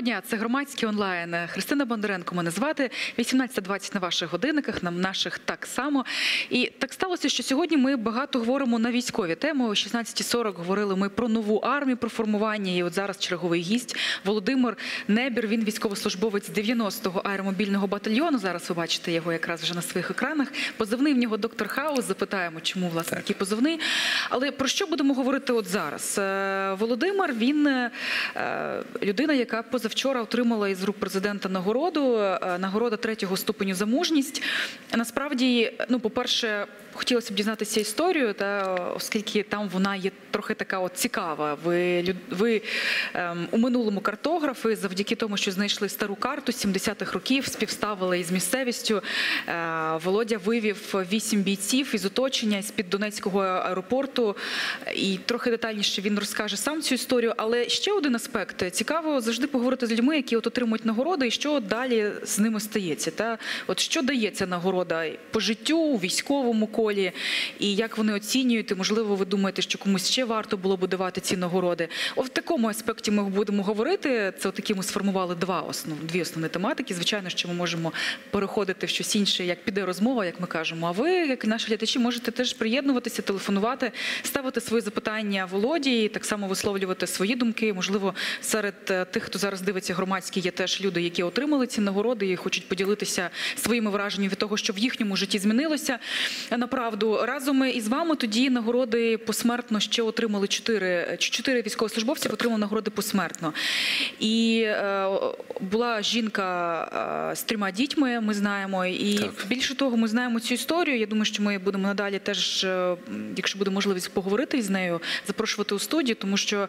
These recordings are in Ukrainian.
Доброго дня, це громадський онлайн. Христина Бондаренко мене звати. 18.20 на ваших годинниках, на наших так само. І так сталося, що сьогодні ми багато говоримо на військові теми. О 16.40 говорили ми про нову армію, про формування. І от зараз черговий гість Володимир Небір. Він військовослужбовець 90-го аеромобільного батальйону. Зараз ви бачите його якраз вже на своїх екранах. Позивний в нього доктор Хаус. Запитаємо, чому власне такий позивний. Але про що будемо говорити от зараз? Е, Володимир він е, людина, яка позавчора отримала із рук президента нагороду, е, нагорода третього ступеню за мужність. Насправді, ну, по-перше, хотілося б дізнатися історію, та оскільки там вона є трохи така от цікава. Ви, ви ем, у минулому картографи, завдяки тому, що знайшли стару карту 70-х років, співставили із місцевістю. Е, Володя вивів вісім бійців із оточення з під Донецького аеропорту. І трохи детальніше він розкаже сам цю історію. Але ще один аспект цікаво завжди поговорити з людьми, які от отримують нагороди, і що далі з ними стається. Та от що дається нагорода по життю військовому колі, і як вони оцінюють? І, можливо, ви думаєте, що комусь ще варто було б давати ці нагороди? От в такому аспекті ми будемо говорити. Це такі ми сформували два основ, дві основні тематики. Звичайно, що ми можемо переходити в щось інше, як піде розмова, як ми кажемо. А ви, як наші глядачі, можете теж приєднуватися, телефонувати, ставити свої запитання Володі, і так само висловлювати свої думки. Можливо, серед е, тих, хто зараз дивиться громадські, є теж люди, які отримали ці нагороди і хочуть поділитися своїми враженнями від того, що в їхньому житті змінилося. Е, Направду разом із вами тоді нагороди посмертно ще отримали чотири чотири військовослужбовці отримали нагороди посмертно. І е, була жінка е, з трьома дітьми. Ми знаємо, і Так. більше того, ми знаємо цю історію. Я думаю, що ми будемо надалі теж, е, якщо буде можливість поговорити з нею, запрошувати у студію, тому що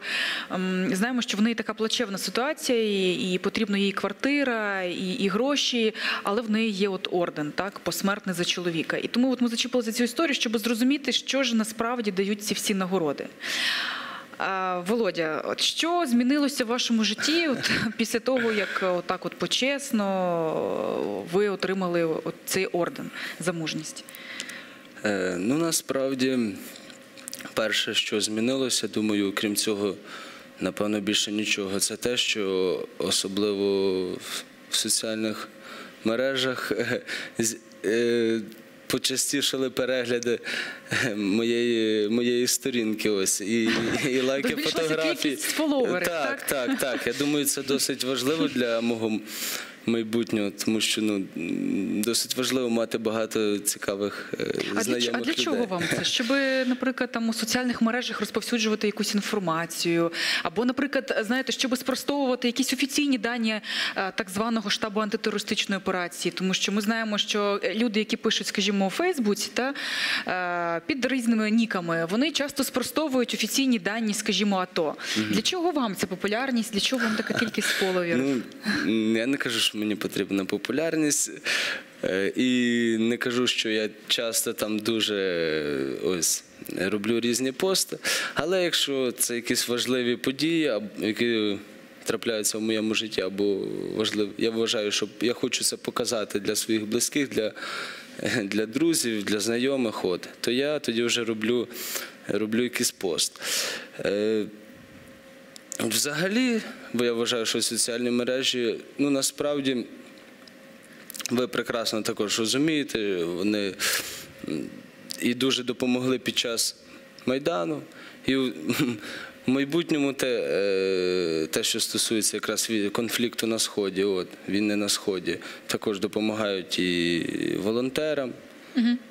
ем, знаємо, що в неї така плачевна ситуація, і, і потрібно їй квартира, і, і гроші, але в неї є от орден, так, посмертний за чоловіка. І тому от ми зачепили за цю історію, щоб зрозуміти, що ж насправді дають ці всі нагороди. Володя, от що змінилося в вашому житті от, після того, як отак от почесно ви отримали от цей орден за мужність? Е, ну, насправді, перше, що змінилося, думаю, крім цього, напевно, більше нічого. Це те, що особливо в- в соціальних мережах е, е, почастішали перегляди моєї, моєї сторінки. Ось і, і лайки фотографій. фоловерів, так, так? так, так. Я думаю, це досить важливо для мого майбутнього, тому що ну досить важливо мати багато цікавих е, А для, знайомих а для чого вам це? Щоб, наприклад, там у соціальних мережах розповсюджувати якусь інформацію, або, наприклад, знаєте, щоб спростовувати якісь офіційні дані е, так званого штабу антитерористичної операції, тому що ми знаємо, що люди, які пишуть, скажімо, у Фейсбуці, та е, під різними ніками, вони часто спростовують офіційні дані, скажімо, АТО. Для чого вам ця популярність? Для чого вам така кількість фоловерів? Ну, я не кажу, мені потрібна популярність. е, І не кажу, що я часто там дуже е, ось роблю різні пости. Але якщо це якісь важливі події, які трапляються в моєму житті, або важливі, я вважаю, що я хочу це показати для своїх близьких, для, е, для друзів, для знайомих, от, то я тоді вже роблю, роблю якийсь пост. Взагалі, бо я вважаю, що соціальні мережі, ну насправді, ви прекрасно також розумієте, вони і дуже допомогли під час Майдану. І в майбутньому те, е, те, що стосується якраз конфлікту на Сході, от, війни на Сході, також допомагають і волонтерам.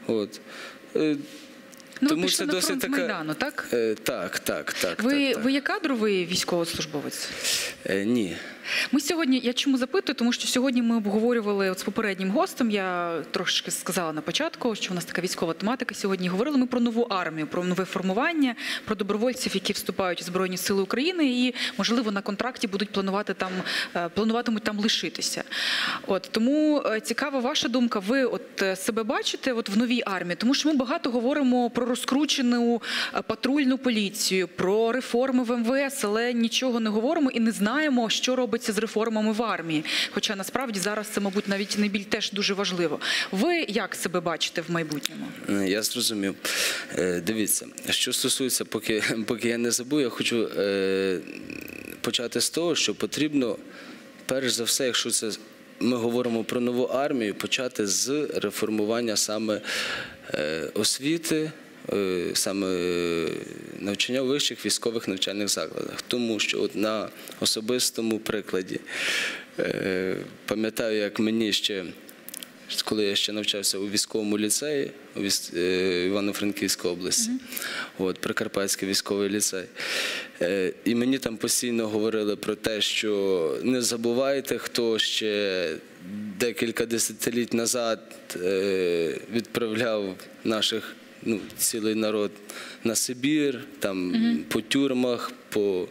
От. Ну, тому це на досить така- Майдану, так? е, Так, так, так. Ви, так, так. ви є кадровий військовослужбовець? Е, Ні. Ми сьогодні, я чому запитую, тому що сьогодні ми обговорювали от з попереднім гостем. Я трошки сказала на початку, що у нас така військова тематика. Сьогодні говорили ми про нову армію, про нове формування, про добровольців, які вступають у збройні сили України, і можливо на контракті будуть планувати там, е, плануватимуть там лишитися. От тому е, цікава ваша думка. Ви от е, себе бачите от в новій армії, тому що ми багато говоримо про розкручену патрульну поліцію, про реформи в МВС, але нічого не говоримо і не знаємо, що робиться з реформами в армії. Хоча насправді зараз це, мабуть, навіть найбільш теж дуже важливо. Ви як себе бачите в майбутньому? Е, Я зрозумів. Е, Дивіться, що стосується, поки, поки я не забув, я хочу е, почати з того, що потрібно перш за все, якщо це ми говоримо про нову армію, почати з реформування саме освіти, саме е, навчання у вищих військових навчальних закладах. Тому що от на особистому прикладі е, пам'ятаю, як мені ще коли я ще навчався у військовому ліцеї у віс- е, Івано-Франківської області, от, Прикарпатський військовий ліцей. Е, І мені там постійно говорили про те, що не забувайте, хто ще декілька десятиліть назад е, відправляв наших ну, цілий народ на Сибір, там по тюрмах, по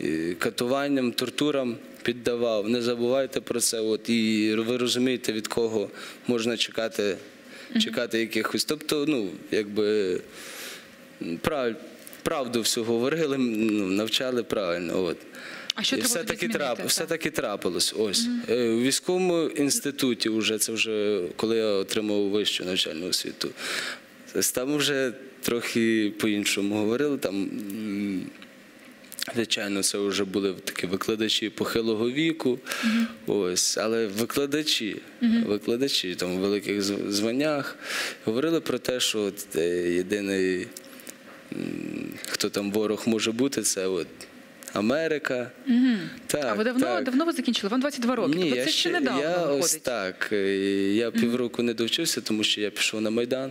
е, катуванням, тортурам піддавав. Не забувайте про це. От, і ви розумієте, від кого можна чекати, чекати якихось. Тобто, ну, якби прав, правду всю говорили, ну, навчали правильно. От. А що І все таки трап, все таки трапилось. Ось Е, у військовому інституті, вже це вже коли я отримав вищу навчальну освіту. Там вже трохи по-іншому говорили. Там, звичайно, це вже були такі викладачі похилого віку. Ось, але викладачі, викладачі там у великих званнях говорили про те, що от, е, єдиний хто там ворог може бути, це от Америка. Так, а ви давно, так. давно ви закінчили? Вам 22 роки. Ні, тобто я це ще недавно я виходить. ось так. е, Я півроку не довчився, тому що я пішов на Майдан.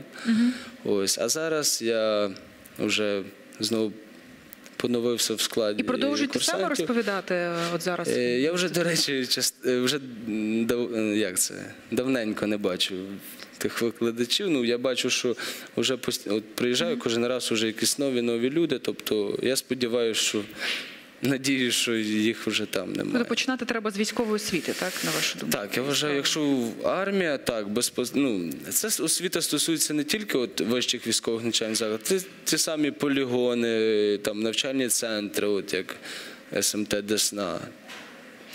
Ось, а зараз я вже знову поновився в складі. І продовжуєте саме розповідати е, от зараз? Е, Я вже, до речі, част- вже дав, як це, давненько не бачу тих викладачів. Ну, я бачу, що вже пост- от приїжджаю кожен раз вже якісь нові нові люди. Тобто я сподіваюся, що надію, що їх вже там Тобто немає. починати треба з військової освіти, так, на вашу думку? Так, я вважаю, якщо армія, так, безпос... ну, це освіта стосується не тільки от вищих військових навчальних закладів, це ті самі полігони, там, навчальні центри, от як СМТ Десна.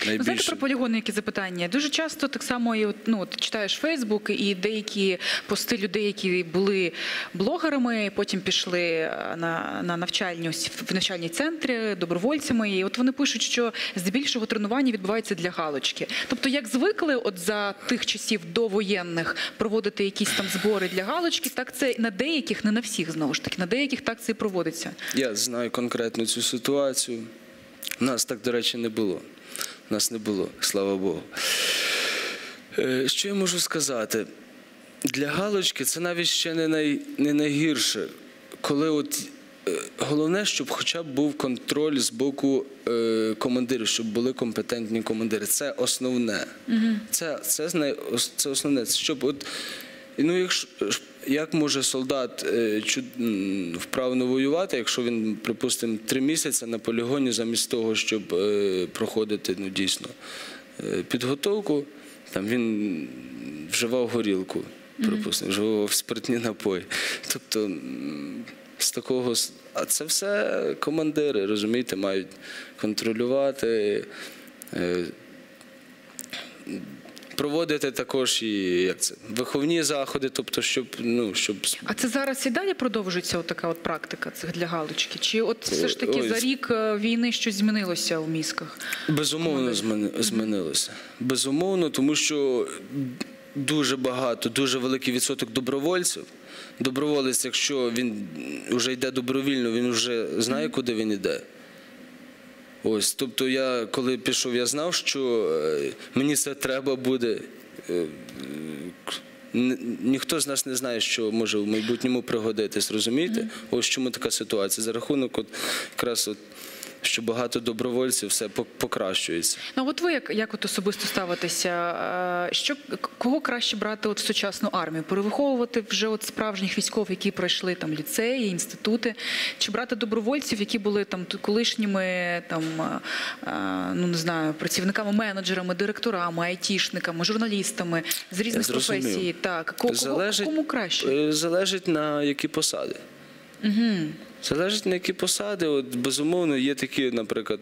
Ну, знаєте про полігони, які запитання? Дуже часто так само і ну, от читаєш Фейсбук і деякі пости людей, які були блогерами, потім пішли е, на, на навчальні в навчальні центри добровольцями. І от вони пишуть, що здебільшого тренування відбувається для галочки. Тобто, як звикли, от за тих часів довоєнних проводити якісь там збори для галочки, так це на деяких, не на всіх знову ж таки, на деяких так це і проводиться. Я знаю конкретно цю ситуацію. У нас так, до речі, не було. Нас не було, слава Богу. Е, Що я можу сказати? Для галочки це навіть ще не, най, не найгірше. Коли от, е, головне, щоб хоча б був контроль з боку е, командирів, щоб були компетентні командири. Це основне. Це, це, це основне. Щоб от, ну, якщо, як може солдат е, вправно воювати, якщо він, припустимо, три місяці на полігоні, замість того, щоб е, проходити ну, дійсно е, підготовку, там він вживав горілку, припустимо, вживав спиртні напої. Тобто з такого а це все командири, розумієте, мають контролювати. Проводити також і як це виховні заходи, тобто, щоб ну щоб А це зараз і далі продовжується така от практика цих для галочки? Чи от все ж таки Ой, за рік е, війни щось змінилося у мізках? Безумовно, зміни- змінилося. Безумовно, тому що дуже багато, дуже великий відсоток добровольців. Доброволець, якщо він вже йде добровільно, він вже знає, куди він йде. Ось, тобто, я коли пішов, я знав, що е, мені це треба буде. Е, н- Ніхто з нас не знає, що може в майбутньому пригодитись, розумієте? Ось чому така ситуація. За рахунок, от, якраз от, що багато добровольців все пок- покращується. Ну от ви як, як от особисто ставитеся? е, Що кого краще брати от в сучасну армію? Перевиховувати вже от справжніх військових, які пройшли там ліцеї, інститути, чи брати добровольців, які були там колишніми там е, е, ну не знаю, працівниками, менеджерами, директорами, айтішниками, журналістами з різних професій? Так кого, кого, кому краще? Залежить на які посади. Угу. Залежить на які посади. От, безумовно, є такі, наприклад,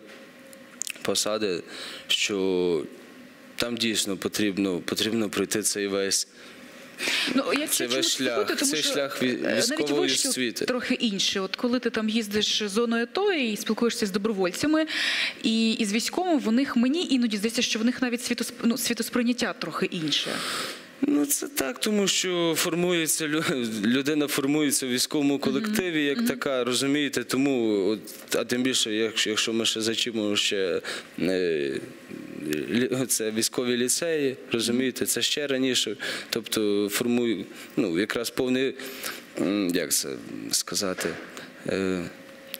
посади, що там дійсно потрібно, потрібно пройти цей весь Ну, Це весь шлях, тому це що, шлях е, військової освіти. трохи інше. От коли ти там їздиш зоною АТО і спілкуєшся з добровольцями і, і з військовими, в них мені іноді здається, що в них навіть світосп... ну, світосприйняття трохи інше. Ну, це так, тому що формується людина формується в військовому колективі, як така, розумієте. Тому, от, а тим більше, якщо, якщо ми ще зачіпимо ще е, це військові ліцеї, розумієте, це ще раніше. Тобто формує, ну, якраз повний, як це сказати. Е,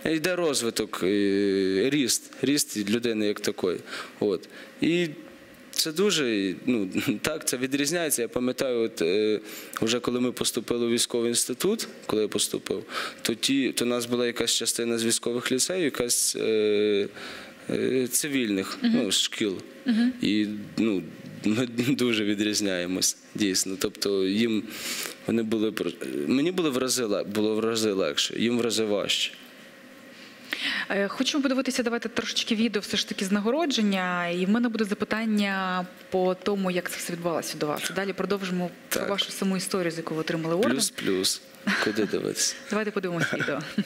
Йде розвиток, ріст, ріст людини як такої. От. І це дуже, ну так, це відрізняється. Я пам'ятаю, от е, вже коли ми поступили у військовий інститут, коли я поступив, то ті, то у нас була якась частина з військових ліцеїв, якась е, е, цивільних ну, шкіл. І ну, ми дуже відрізняємось, дійсно. Тобто їм вони були про- мені було в рази було в рази легше, їм в рази важче. Е, Хочемо подивитися, давайте трошечки відео все ж таки з нагородження. І в мене буде запитання по тому, як це все відбувалося до вас. Далі продовжимо про Так. вашу саму історію, з якої ви отримали орден. Плюс-плюс. Куди дивитися? Давайте подивимося відео.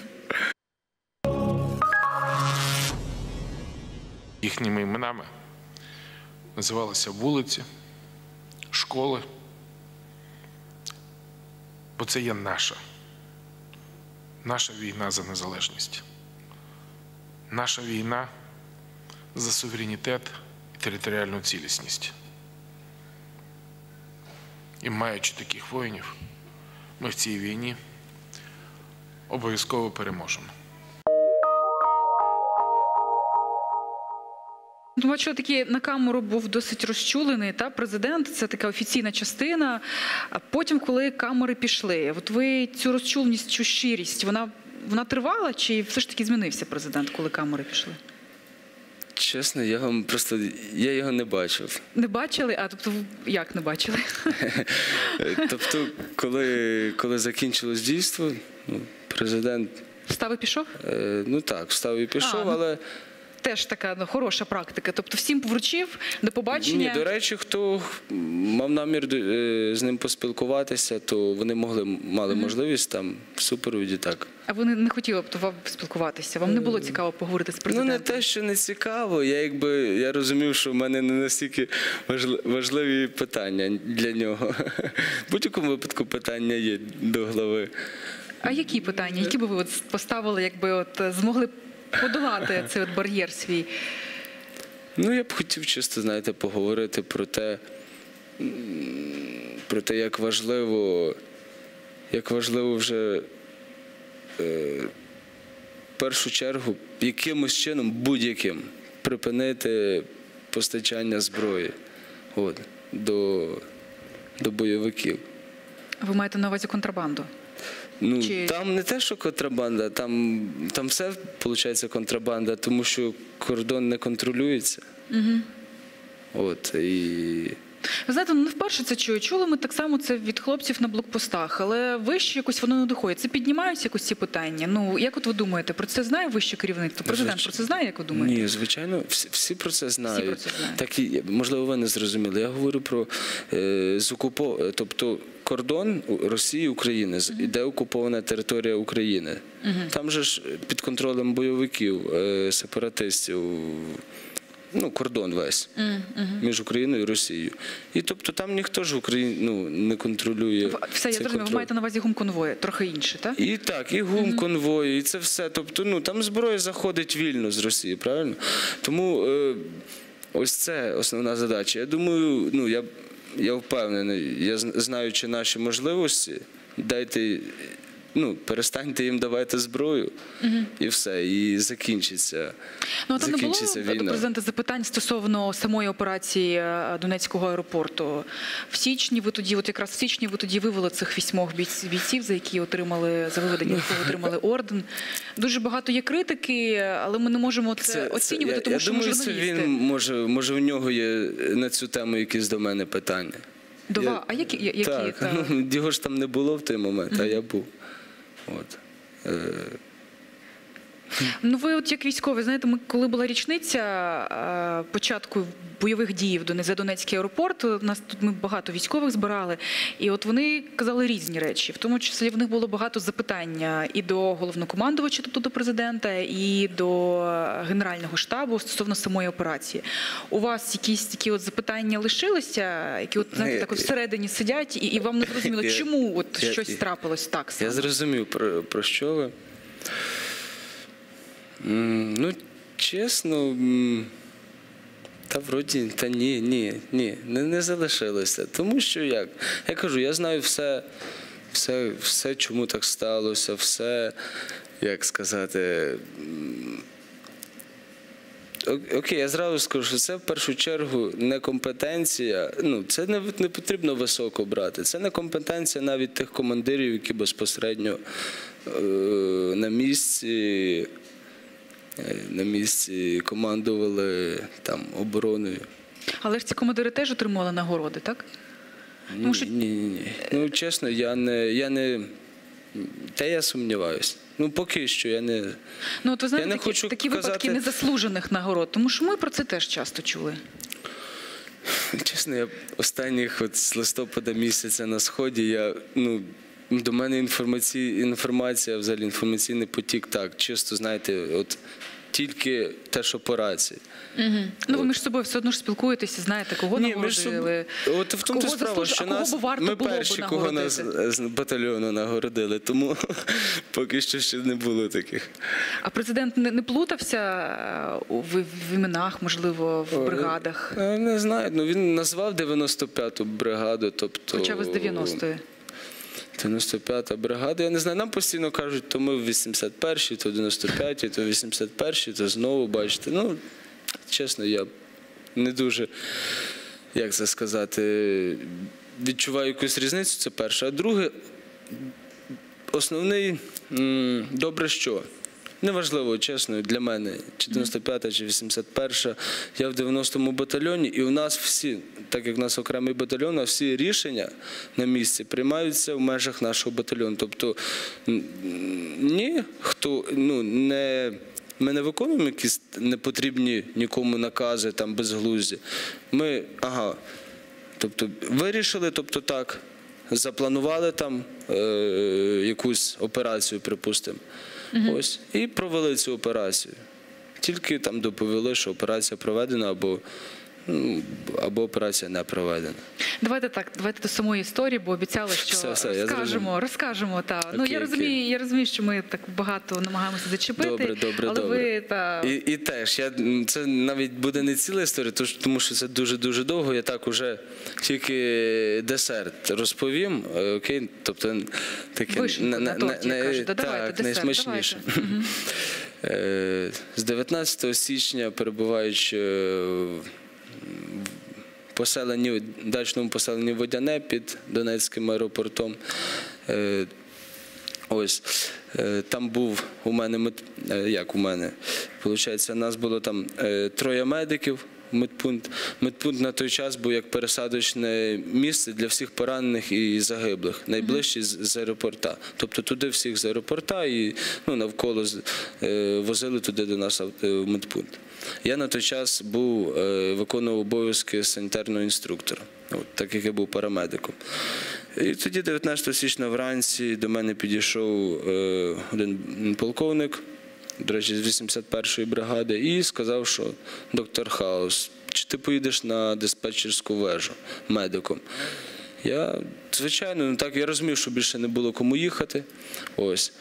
їхніми іменами називалися вулиці, школи. Бо це є наша. Наша війна за незалежність. Наша війна за суверенітет і територіальну цілісність. І маючи таких воїнів, ми в цій війні обов'язково переможемо. Бачу, такий на камеру був досить розчулений. Та президент це така офіційна частина. А потім, коли камери пішли, от ви цю розчуленість, цю щирість, вона вона тривала, чи все ж таки змінився президент, коли камери пішли? Чесно, я вам просто я його не бачив. Не бачили? А тобто як не бачили? Тобто, коли, коли закінчилось дійство, ну, президент, Встав і пішов? е, ну так, встав і пішов, А, ну, але Теж така ну, хороша практика. Тобто всім вручив до побачення. ні, до речі, хто мав намір е, з ним поспілкуватися, то вони могли мали можливість там в супервіді так. А ви не, хотіли б то вам спілкуватися? Вам не було цікаво поговорити з Ну не те, що не цікаво. Я якби я розумів, що в мене не настільки важли- важливі питання для нього. В будь-якому випадку питання є до глави. А які питання? Які би ви от поставили, якби от е, змогли подолати цей от бар'єр свій? Ну, я б хотів чисто, знаєте, поговорити про те, про те, як важливо, як важливо вже е, в першу чергу якимось чином, будь-яким, припинити постачання зброї от, до, до бойовиків. Ви маєте на увазі контрабанду? Ну, Чи- там не те, що контрабанда, там, там все виходить контрабанда, тому що кордон не контролюється. Угу. От, і... Ви знаєте, ну не вперше це чую. Чули ми так само це від хлопців на блокпостах, але вище якось воно не доходить. Це піднімаються якось ці питання. Ну як от ви думаєте, про це знає вище керівництво? Президент Звич- про це знає, як ви думаєте? Ні, звичайно, всі, всі про це знають. про це знають. Так і можливо, ви не зрозуміли. Я говорю про е, з окупо... е, тобто кордон Росії України, з- іде окупована територія України. Там же ж під контролем бойовиків, е, сепаратистів. Ну, кордон весь між Україною і Росією. І тобто там ніхто ж Україну ну, не контролює. Все, я цей зрозумів. Ви маєте на увазі гумконвої, трохи інше, так? І так, і гум конвої, і це все. Тобто, ну там зброя заходить вільно з Росії, правильно? Тому е, ось це основна задача. Я думаю, ну я, я впевнений, я знаючи наші можливості, дайте. Ну, перестаньте їм давати зброю, і все, і закінчиться. Ну а там не було закінчиться до війна. президента запитань стосовно самої операції е, Донецького аеропорту. В січні ви тоді, от якраз в січні, ви тоді вивели цих вісьмох бійців, за які отримали за виведення, яких отримали орден. Дуже багато є критики, але ми не можемо це, оцінювати, я, тому я що думаю, ми це журналісти. він може, може, в нього є на цю тему якісь до мене питання. До Я- А які, які так, та- ну, його ж там не було в той момент, а я був. От. Е, Ну ви, от як військові, знаєте, ми коли була річниця е, початку бойових дій за Донецький аеропорт, у нас тут ми багато військових збирали, і от вони казали різні речі. В тому числі в них було багато запитання і до головнокомандувача, тобто до президента, і до генерального штабу стосовно самої операції. У вас якісь такі от запитання лишилися, які от знаєте, так от всередині сидять, і, і вам не зрозуміло, чому от щось трапилось так Я зрозумів, про, про що ви. Ну, чесно. Та вроді, та ні, ні, ні, не, не залишилося. Тому що як? Я кажу, я знаю все, все, все, чому так сталося, все, як сказати. Окей, я зразу скажу, що це в першу чергу не компетенція. Ну, це не, не потрібно високо брати. Це не компетенція навіть тих командирів, які безпосередньо е, на місці, на місці командували там обороною. Але ж ці командири теж отримували нагороди, так? Тому що- Ні, ні, ні. Ну, чесно, я не. Я не та я сумніваюся. Ну, поки що я не. Ну, от ви знаєте, не такі, хочу такі випадки казати- незаслужених нагород, тому що ми про це теж часто чули. Чесно, я останніх от з листопада місяця на сході я ну. До мене інформація, інформація, взагалі інформаційний потік так, чисто, знаєте, от тільки те, що по рації. Угу. Ну, ви між собою все одно ж спілкуєтеся, знаєте, кого Ні, нагородили. соб- От в тому кого справа, що нас ми перші, кого нас з батальйону нагородили, тому поки що ще не було таких. А президент не, не плутався е, в, в іменах, можливо, в бригадах, Е, Не знаю, ну він назвав 95-ту бригаду, тобто. хоча ви з 90-ї. 95-та бригада. Я не знаю, нам постійно кажуть, то ми в 81-й, то в 95-й, то в 81-й, то знову бачите. Ну, чесно, я не дуже, як це сказати, відчуваю якусь різницю, це перше. А друге, основний добре що. Неважливо, чесно, для мене, чи 95-та, чи 81-та. Я в 90-му батальйоні, і у нас всі, так як у нас окремий батальйон, а всі рішення на місці приймаються в межах нашого батальйону. Тобто ні, хто ну не. Ми не виконуємо якісь непотрібні нікому накази там безглузді. Ми, ага, Тобто вирішили, тобто так, запланували там е, якусь операцію, припустимо. Ось, і провели цю операцію. Тільки там доповіли, що операція проведена або, ну, або операція не проведена. Давайте так, давайте до самої історії, бо обіцяли, що Все, все, розкажемо, зрозумів. розкажемо. Та. ну, Окей, я, окей. розумію, я розумію, що ми так багато намагаємося зачепити, Добре, добре, але добре. ви та, І, і теж, я, це навіть буде не ціла історія, тому що це дуже-дуже довго. Я так уже тільки десерт розповім. е, Окей? Тобто таке Вишеньку на кажуть. Да, давайте, так, десерт, найсмачніше. давайте. Е, З 19 січня, перебуваючи в дачному поселенні Водяне під Донецьким аеропортом. е, Ось е, там був у мене е, як у мене. Получається, нас було там троє медиків. Медпункт. Медпункт на той час був як пересадочне місце для всіх поранених і загиблих, найближче з, аеропорта. Тобто туди всіх з аеропорта і ну, навколо е, возили туди до нас е, в медпункт. Я на той час був, е, виконував обов'язки санітарного інструктора, от, так як я був парамедиком. І тоді, 19 січня вранці, до мене підійшов один полковник, до речі, з 81-ї бригади, і сказав, що доктор Хаус, чи ти поїдеш на диспетчерську вежу медиком? Я, звичайно, ну так я розумів, що більше не було кому їхати. Ось.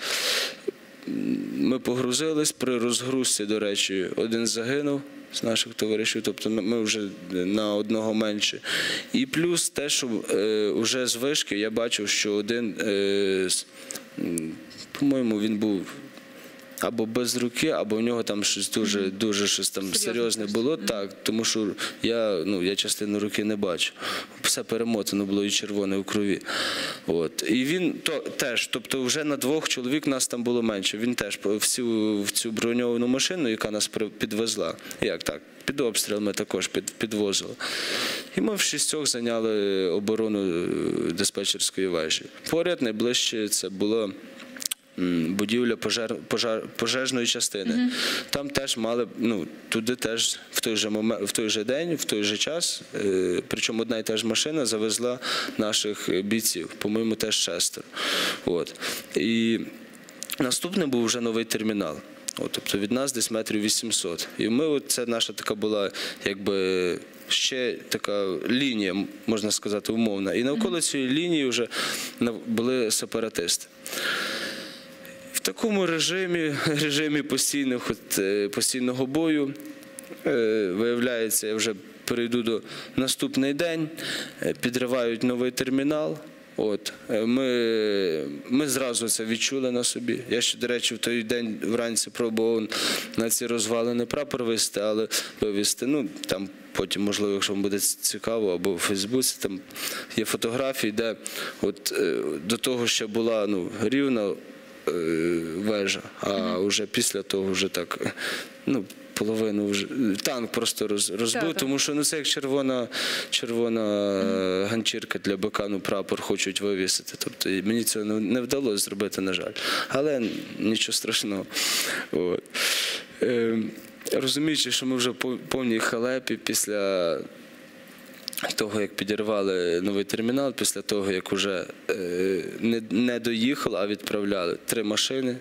Ми погрузились при розгрузці, до речі, один загинув з наших товаришів, тобто ми- вже на одного менше. І плюс те, що е, вже з вишки я бачив, що один, е, по-моєму, він був. Або без руки, або у нього там щось дуже, дуже щось там Серйозне було. Так, тому що я, ну, я частину руки не бачу. Все перемотано було і червоне у крові. От. І він то, теж, тобто вже на двох чоловік нас там було менше. Він теж в цю, в цю броньовану машину, яка нас підвезла. Як так? Під обстріл ми також під, підвозили. І ми в шістьох зайняли оборону е, диспетчерської вежі. Поряд найближче це було будівля пожар, пожар, пожежної частини. Там теж мали, ну, туди теж в той же момент, в той же день, в той же час, е, причому одна і та ж машина завезла наших бійців, по-моєму, теж шестеро. От. І наступний був вже новий термінал. От, тобто від нас десь метрів 800. І ми, от, це наша така була, якби. Ще така лінія, можна сказати, умовна. І навколо цієї лінії вже були сепаратисти. Такому режимі, режимі постійних, от, е, постійного бою, е, виявляється, я вже перейду до наступний день, е, підривають новий термінал. От, ми, ми зразу це відчули на собі. Я ще, до речі, в той день вранці пробував на ці розвалини прапор вивезти, але вивезти, ну там потім, можливо, якщо вам буде цікаво, або в Фейсбуці, там є фотографії, де от до того ще була ну, рівна вежа, а вже після того вже так, е, ну, половину вже танк просто роз, розбив, Так, тому що ну це як червона, червона е, ганчірка для бика, ну прапор хочуть вивісити. Тобто мені цього не- не вдалося зробити, на жаль. Але нічого страшного. От. Е, розуміючи, що ми вже по повній халепі після того, як підірвали новий термінал, після того, як вже е, не, не доїхали, а відправляли три машини.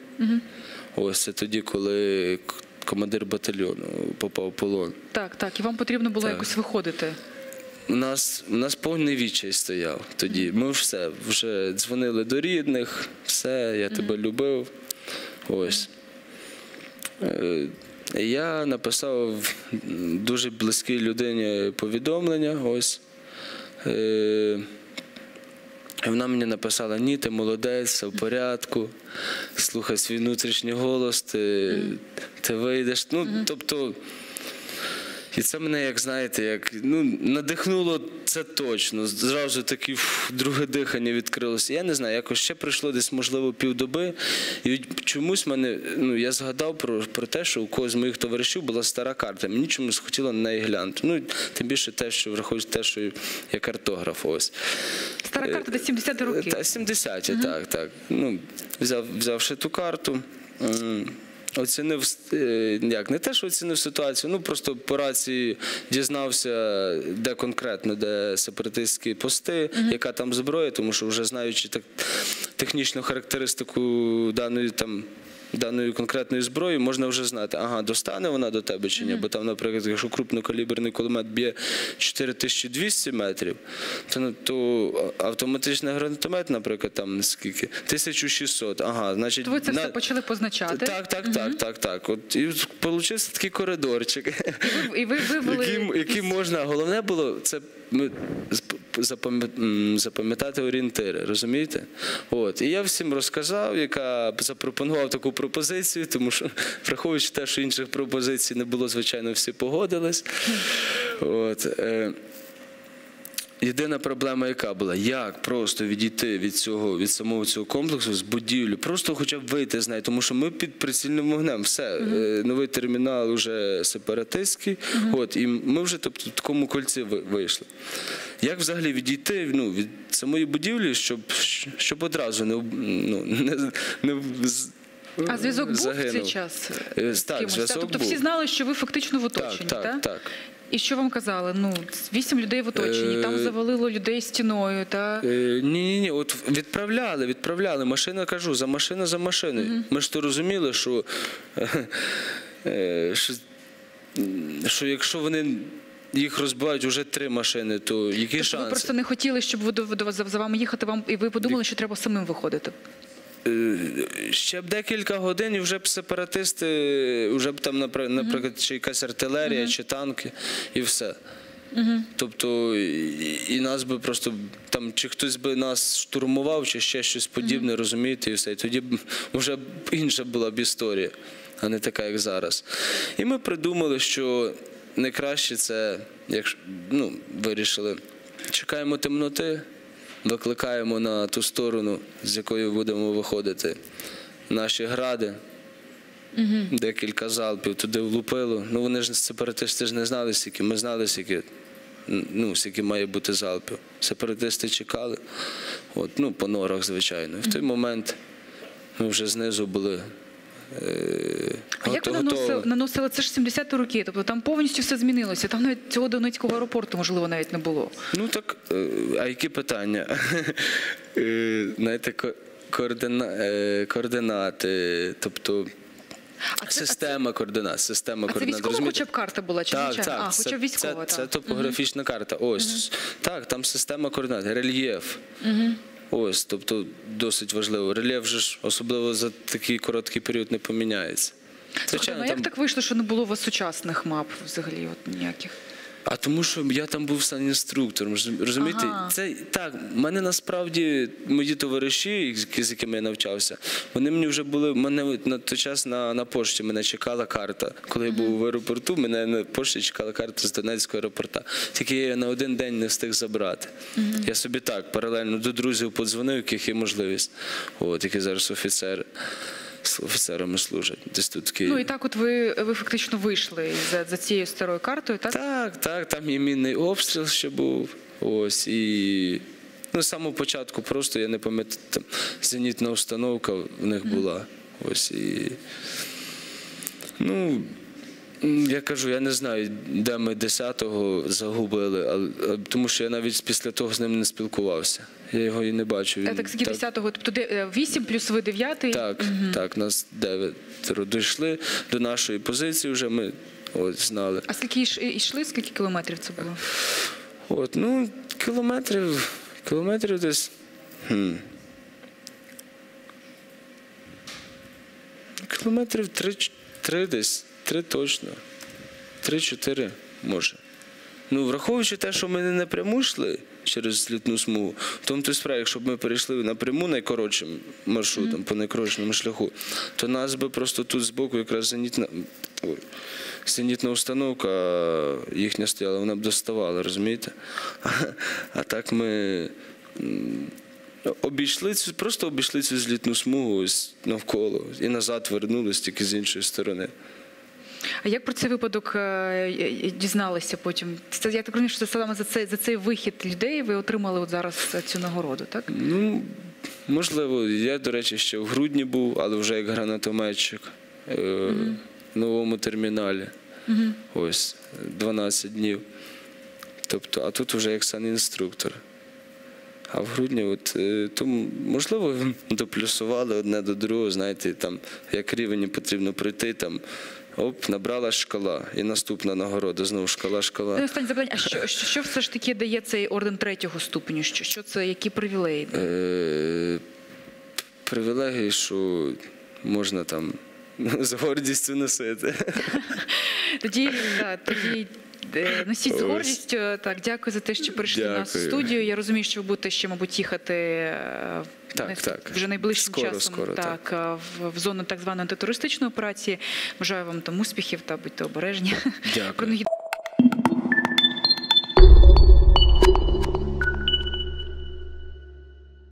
Ось це тоді, коли командир батальйону попав в полон. Так, так. І вам потрібно було Так. якось виходити. У нас, у нас повний відчай стояв тоді. Ми все вже дзвонили до рідних, все, я тебе любив. Ось. Я написав дуже близькій людині повідомлення. Ось. Е, Вона мені написала: ні, ти молодець, все в порядку, слухай свій внутрішній голос, ти, ти вийдеш. Ну, тобто, і це мене, як знаєте, як ну, надихнуло це точно. Зразу таке друге дихання відкрилося. Я не знаю, якось ще пройшло десь, можливо, півдоби. І чомусь мене, ну, я згадав про, про те, що у когось з моїх товаришів була стара карта. Мені чомусь хотіло на неї глянути. Ну, тим більше те, що враховуючи те, що я картограф. Ось. Стара карта десь 70 років. Та 70-ті, так, так. Ну, взяв, взявши ту карту, оцінив е, як, не те, що оцінив ситуацію, ну просто по рації дізнався, де конкретно, де сепаратистські пости, яка там зброя, тому що вже знаючи так, технічну характеристику даної там. Даної конкретної зброї можна вже знати, ага, достане вона до тебе чи ні. Бо там, наприклад, якщо крупнокаліберний кулемет б'є 4200 метрів, то, ну, то автоматичний гранатомет, наприклад, там скільки? 1600. Ага, значить, То ви це на- все почали позначати. Так, так, так, так, так. От і получився такий коридорчик, І ви, і ви вивели який, який можна. Головне було це запам'ятати орієнтири, розумієте? От. І я всім розказав, яка запропонував таку пропозицію, тому що, враховуючи те, що інших пропозицій не було, звичайно, всі погодились. От. Е, Єдина проблема, яка була, як просто відійти від цього, від самого цього комплексу з будівлі, просто хоча б вийти з неї, тому що ми під прицільним вогнем. Все, е, новий термінал вже сепаратистський. От, і ми вже тобто, в такому кольці ви- вийшли. Як взагалі відійти ну, від самої будівлі, щоб, щоб одразу не, ну, не, не А зв'язок був в цей час Е, Так, кимось? зв'язок Тобто був. всі знали, що ви фактично в оточенні, Так, так, так. І що вам казали? Ну, вісім людей в оточенні, там Е, завалило людей стіною, та Е, Ні, ні, ні. От відправляли, відправляли. Машина кажу, за машина за машиною. Ми ж то розуміли, що, е, що, що якщо вони їх розбивають вже три машини, то які тобто ви просто не хотіли, щоб до- за за вами їхати вам, і ви подумали, що треба самим виходити. Е, Ще б декілька годин і вже б сепаратисти, вже б там, наприклад, чи якась артилерія, чи танки, і все. Тобто і, нас би просто там, чи хтось би нас штурмував, чи ще щось подібне, розумієте, і все. І тоді б вже інша була б історія, а не така, як зараз. І ми придумали, що найкраще це, якщо ну, вирішили, чекаємо темноти, викликаємо на ту сторону, з якої будемо виходити наші гради. Декілька залпів туди влупило. Ну вони ж сепаратисти ж не знали, скільки. Ми знали, скільки, ну, скільки має бути залпів. Сепаратисти чекали. От, ну, по норах, звичайно. І в той момент ми вже знизу були. Е, А як ви наносили, наносили? Це ж 70-ті роки, тобто там повністю все змінилося. Там навіть цього Донецького аеропорту, можливо, навіть не було. Ну так, е, а які питання? Е, Знаєте, координа, координати, тобто А це, система координат, система а це координат. військова хоча б карта була, чи Так, так, а, це, хоча б військова, це, так. це топографічна карта. Ось так, там система координат, рельєф. Ось, тобто досить важливо. Рельєф же ж особливо за такий короткий період не поміняється. Ну, а як так вийшло, що не було у вас сучасних мап взагалі от ніяких? А тому, що я там був санінструктором. розум- Розумієте, Ага. це так. мене насправді мої товариші, з якими я навчався, вони мені вже були. Мене на той час на, на пошті мене чекала карта. Коли я був в аеропорту, мене на пошті чекала карта з Донецького аеропорта. Тільки я її на один день не встиг забрати. Я собі так паралельно до друзів подзвонив, яких є можливість. От які зараз офіцери. Офіцерами служать. Десь тут в Ну і так, от ви, ви фактично вийшли за, за цією старою картою, так? Так, так, там і мінний обстріл ще був. Ось і ну, з самого початку просто я не пам'ятаю, там зенітна установка в них була. Ось і. Ну, я кажу, я не знаю, де ми 10-го загубили, але, а, тому що я навіть після того з ним не спілкувався. Я його і не бачив. Е, Він Так, скільки 10-го, тобто де- е, 8 плюс ви 9 так, так, нас дев'ятеро дійшли до нашої позиції вже ми от, знали. А скільки йшли, скільки кілометрів це було? От, ну, кілометрів, кілометрів десь. Хм. Кілометрів три, три десь, три точно. Три-чотири, може. Ну, враховуючи те, що ми не напряму йшли через злітну смугу, в тому то й справа, якщо б ми перейшли напряму найкоротшим маршрутом, по найкоротшому шляху, то нас би просто тут збоку якраз зенітна, ой, зенітна установка їхня стояла, вона б доставала, розумієте? А, а так ми обійшли цю, просто обійшли цю злітну смугу ось навколо і назад вернулись тільки з іншої сторони. А як про цей випадок е, дізналися потім? Це я так розумію, що це саме за цей за цей вихід людей ви отримали от зараз цю нагороду, так? Ну, можливо, я, до речі, ще в грудні був, але вже як гранатометчик е, в новому терміналі. Ось 12 днів. Тобто, а тут вже як санінструктор. А в грудні, от, е, то, можливо, доплюсували одне до другого, знаєте, там, як рівень потрібно пройти, там, оп, набрала шкала. І наступна нагорода, знову шкала, шкала. останнє запитання, а що, що, що все ж таки дає цей орден третього ступеню? Що, що це, які привілеї? Е, привілегії, що можна там з гордістю носити. Тоді, да, тоді е, носіть з гордістю. Так, дякую за те, що прийшли до нас в студію. Я розумію, що ви будете ще, мабуть, їхати е, Так, так. вже найближчим Скоро, часом скоро, так, так. В, в зону так званої антитерористичної операції. Бажаю вам там успіхів та будьте обережні. Дякую.